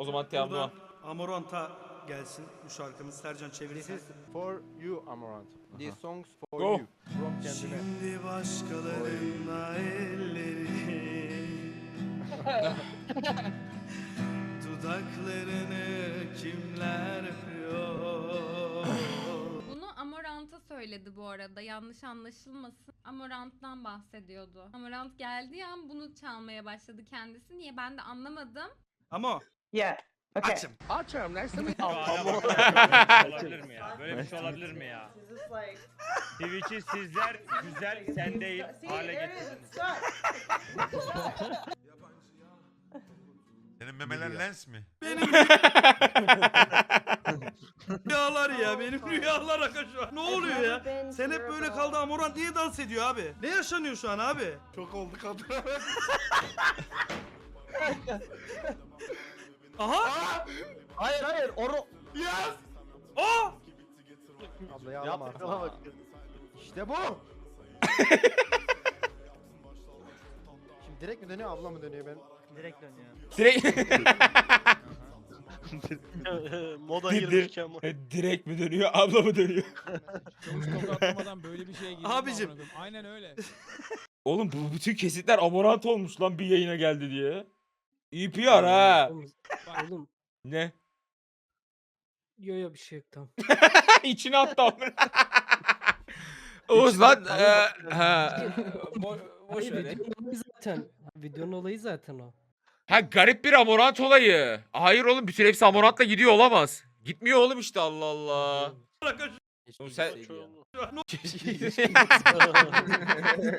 O zaman. Buradan Amoranta gelsin bu şarkımız. Sercan This is for you Amorant. These songs for Go. you. From. Şimdi başkalarına elleri Dudaklarını kimler öpüyor Bunu Amorant'a söyledi bu arada. Yanlış anlaşılmasın. Amorant'tan bahsediyordu. Amorant geldiği an bunu çalmaya başladı kendisi. Niye ben de anlamadım. Ama Yeah. Okay. açım. Açım. Nice to meet you. olabilir mi ya? Böyle bir şey olabilir mi ya? This is like. Twitch'i sizler güzel sen değil hale getirdiniz. Senin memeler lens mi? Benim rüyalar ya benim rüyalar aga şu an. Ne oluyor ya? Sen hep böyle kaldı Amorant niye dans ediyor abi? Ne yaşanıyor şu an abi? Çok oldu kadın. Aha! hayır hayır. Oro. Aa! Ablayı ağlama artık. İşte bu. Şimdi direkt mi dönüyor abla mı dönüyor ben? Direkt dönüyor. Direkt, Moda Dir- girmişken bu. direkt mi dönüyor, abla mı dönüyor? Çavuş kodu atlamadan böyle bir şeye girdim. Abicim. Aynen öyle. Oğlum bu bütün kesitler Amorant olmuş lan bir yayına geldi diye. İyi PR ha. Oğlum Ne? yo yo bir şey yok tamam. İçine attı onu. Oğuz lan. eee, ha. Bo- Boş Hayır, ver. videonun olayı zaten. Videonun olayı zaten o. Ha garip bir Amorant olayı. Hayır oğlum bütün hepsi Amorant'la gidiyor olamaz. Gitmiyor oğlum işte Allah Allah. Oğlum sen...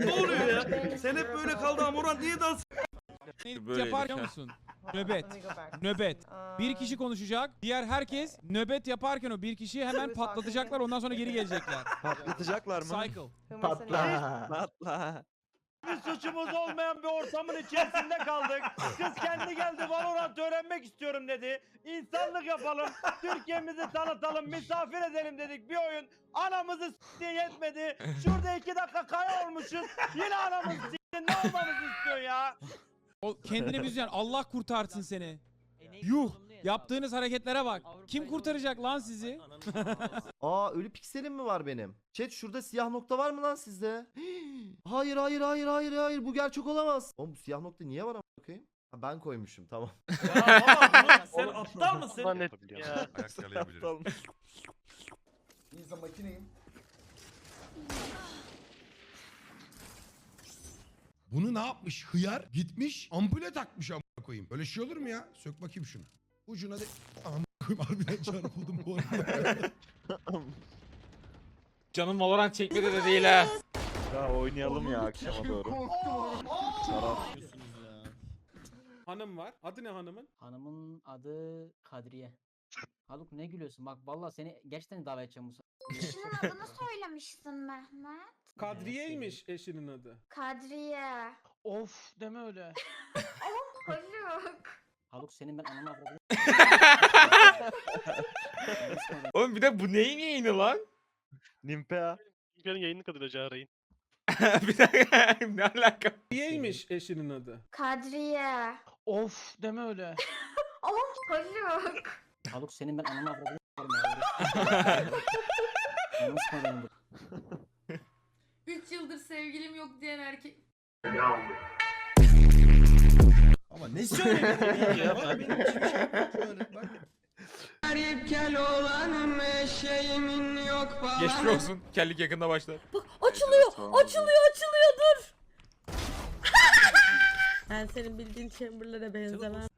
Ne oluyor ya? Sen hep böyle kaldı Amorant niye dans Ne Böyleydi. yapar biliyor musun? Nöbet. Nöbet. Bir kişi konuşacak. Diğer herkes nöbet yaparken o bir kişiyi hemen patlatacaklar. Ondan sonra geri gelecekler. Patlatacaklar Cycle. who missing out? Patla. Bir suçumuz olmayan bir ortamın içerisinde kaldık. Kız kendi geldi Valorant öğrenmek istiyorum dedi. İnsanlık yapalım. Türkiye'mizi tanıtalım. Misafir edelim dedik. Bir oyun. Anamızı s**tiye yetmedi. Şurada iki dakika kaya olmuşuz. Yine anamızı s**tin. Ne olmamızı istiyorsun ya? O kendini müzisyen. Allah kurtarsın seni. Yuh. Yaptığınız hareketlere bak. Kim kurtaracak lan sizi? Aa ölü pikselim mi var benim? Chat şurada siyah nokta var mı lan sizde? hayır hayır hayır hayır hayır bu gerçek olamaz. Oğlum bu siyah nokta niye var ama bakayım? Ha, ben koymuşum tamam. Ya baba bunu sen aptal mısın? Ya. Ayak yalayabilirim. Bunu ne yapmış? Hıyar gitmiş ampule takmış amına koyayım. Öyle şey olur mu ya? Sök bakayım şunu. Ucuna de... Amına koyayım harbiden çarpıldım bu arada. Canım Valorant çekmedi de değil ha. Ya oynayalım ya akşama doğru. Hanım var. Adı ne hanımın? Hanımın adı Kadriye. Haluk ne gülüyorsun? Bak vallahi seni gerçekten davet edeceğim bu. Eşinin adını söylemiştin Mehmet. Kadriye'ymiş eşinin adı. Kadriye. Of deme öyle. Haluk. Haluk senin ben avradını Oğlum bir de bu neyin yayını lan? Nimpea. Nimpea'nın yayını kadar arayın. bir dakika ne alaka? Kadriye'ymiş eşinin adı. Kadriye. Of deme öyle. Haluk. Haluk senin ben ananı avradını Anasını 3 yıldır sevgilim yok diyen erkek. Ama ne söylüyorsun ya? Bak benim için bir şey yok. Bak. Geçmiş olsun. Kellik yakında başlar. Açılıyor, açılıyor, açılıyor dur. ben senin bildiğin Chamberlain'e benzemem.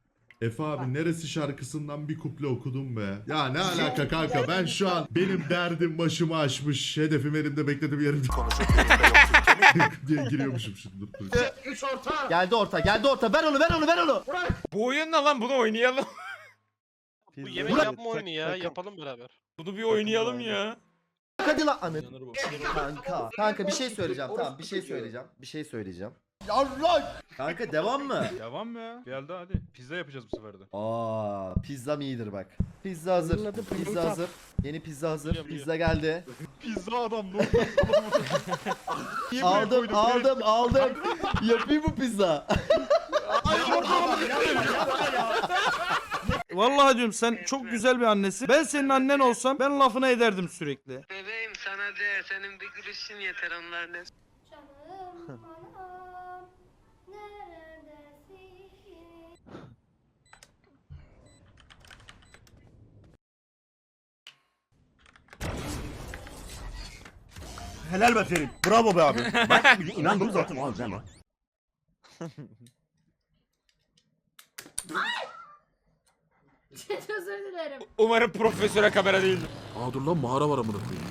Efe abi neresi şarkısından bir kuple okudum be. Ya ne alaka kanka ben şu an benim derdim başımı aşmış. Hedefim elimde bekledim yerimde. diye giriyormuşum şimdi. Dur, dur. geldi orta geldi orta ver onu ver onu ver onu. Bu oyun ne lan bunu oynayalım. Bu yemek yapma oyunu ya. Yapalım beraber. Bunu bir oynayalım ya. Hadi lan anı. Kanka. Kanka bir şey söyleyeceğim tamam bir şey söyleyeceğim. Bir şey söyleyeceğim. Kanka devam mı? Devam mı ya? Geldi hadi. Pizza yapacağız bu sefer de. Aa, pizzam iyidir bak. Pizza hazır. Pizza hazır. Yeni pizza hazır. Biliyorum, Pizza geldi. Pizza adam ne Aldım, aldım, aldım. Yapayım mı pizza? Vallahi diyorum sen çok güzel bir annesin. Ben senin annen olsam ben lafına ederdim sürekli. Bebeğim sana de senin bir gülüşün yeter onlar ne? Helal be Ferit. Bravo be abi. Bak inandım zaten abi sen bak. Özür dilerim. Umarım profesöre kamera değildir. Aa dur lan mağara var amına koyayım.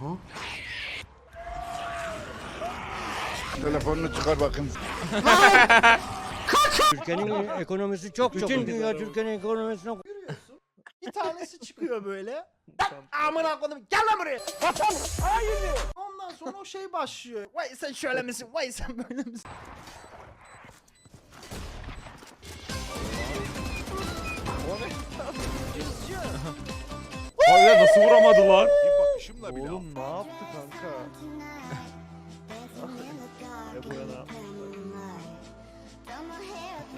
Aha. Telefonunu çıkar bakın. Türkiye'nin ekonomisi çok çok Bütün dünya Türkiye'nin ekonomisine tanesi çıkıyor böyle. Amına koydum gel lan buraya. Vatan hayır. Ondan sonra o şey başlıyor. Vay sen şöyle misin? Vay sen böyle misin? Hayır nasıl vuramadı lan? Oğlum ne yaptı kanka? ne bu yana?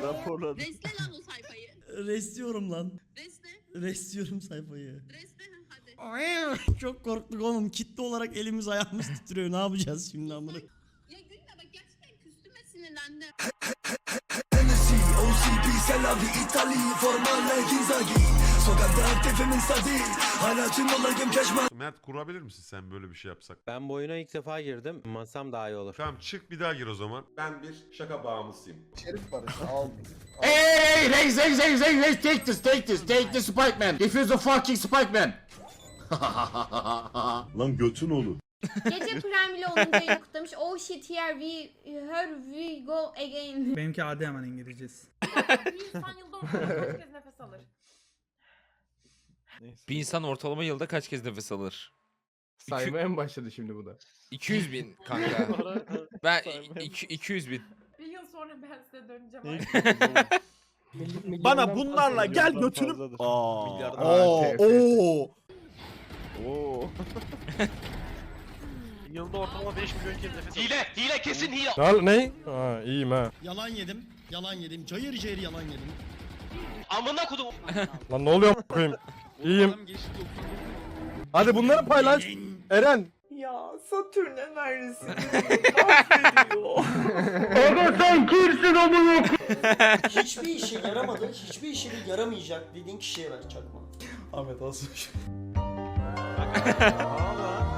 Raporladı. Resle lan o sayfayı. Restliyorum lan. Resle. Restliyorum sayfayı. Resle hadi. Çok korktuk oğlum. Kitle olarak elimiz ayağımız titriyor. Ne yapacağız şimdi amına? Ya gülme bak gerçekten küstüm ve sinirlendim. Mert kurabilir misin sen böyle bir şey yapsak? Ben bu oyuna ilk defa girdim. Masam daha iyi olur. Tamam çık bir daha gir o zaman. Ben bir şaka bağımlısıyım. Şerif işte al. Hey, hey, hey, hey, hey, hey, take this, take this, take this Spikeman. If you're the fucking Spikeman. Lan götün olur. Gece Prime ile 10. ayını kutlamış. Oh shit here we her we go again. Benimki adi hemen İngilizcesi. Bir insan yılda ortalama kaç kez nefes alır? Bir insan ortalama yılda kaç kez nefes alır? Saymaya mı başladı şimdi bu da? 200 bin kanka. ben iki- 200 bin. Bir yıl sonra ben size döneceğim. Bana bunlarla gel götünü. Aa. Oo, oo. Oo. Yılda ortalama 5 milyon kez nefes Hile! Hile kesin hile! Al ne? Ha iyiyim ha. Yalan yedim. Yalan yedim. Cayır cayır yalan yedim. Amına kodum! Lan ne oluyor koyayım? İyiyim. Hadi bunları paylaş. Eren. Ya Satürn enerjisi Hiçbir işe yaramadı. Hiçbir işe de yaramayacak dediğin kişiye ver çakma. Ahmet olsun.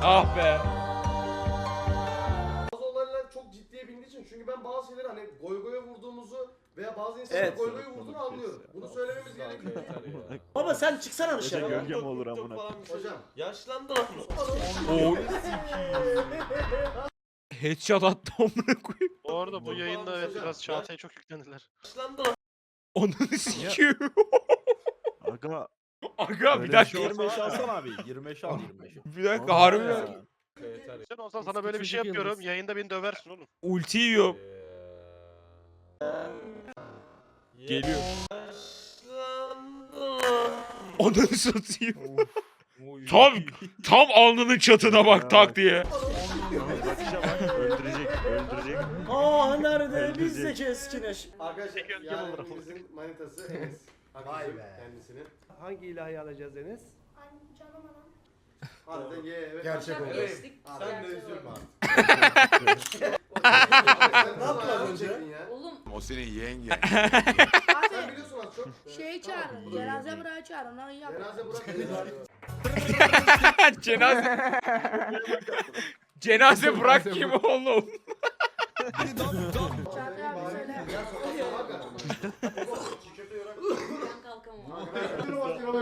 Ah be. Bazı insanların Evet. goy goya vurduğunu anlıyorum. Bunu söylememiz gerekiyor. Baba sen çıksana dışarı. Gölge mi olur amına? Hocam. Yaşlandı O headshot attı amına koyayım. Bu arada bu yayında evet biraz Çağatay'a çok yüklendiler. Onu sikiyor. Aga. Aga bir dakika. 25 alsana abi. 25 al 25. Bir dakika harbiden. Sen olsan sana böyle bir şey yapıyorum. Yayında beni döversin oğlum. Ulti yiyorum. Geliyor. Onu satayım. tam tam alnının çatına bak tak diye. öldürecek, öldürecek. Aa nerede? Biz de keskineş. Arkadaşlar hepimizin manitası Enes. Vay be. Kendisinin. Hangi ilahi alacağız Enes? Harbiden ye evet. Gerçek oldu. Sen de üzülme Ne az önce? Oğlum O senin yengen. Sen biliyorsun az çok. şey çağır. Cenaze bırağı çağır. Onu yap. Cenaze Enes. Cenaze. Cenaze bırak kim oğlum?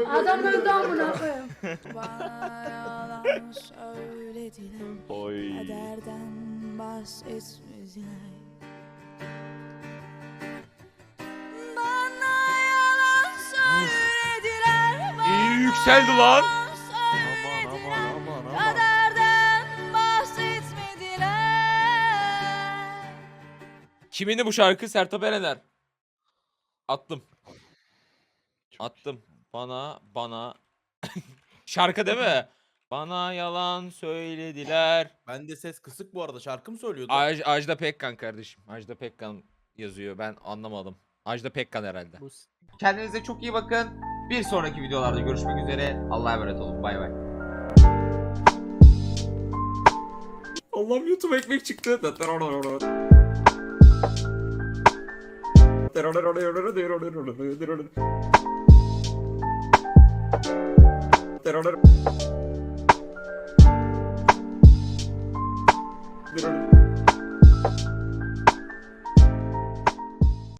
Adam öldü amına koyayım. Bana yalan söylediler Bana yalan söylediler İyi yükseldi lan. Bana söylediler Kaderden bahsetmediler Kimindi bu şarkı? Sertab Erener. Attım. Attım. Bana bana şarkı değil mi? Bana yalan söylediler. Ben de ses kısık bu arada şarkı mı söylüyordu? Aj, Ajda Pekkan kardeşim. Ajda Pekkan yazıyor. Ben anlamadım. Ajda Pekkan herhalde. Kendinize çok iyi bakın. Bir sonraki videolarda görüşmek üzere. Allah'a emanet olun. Bay bay. Allah'ım YouTube ekmek çıktı. Terör Twitter.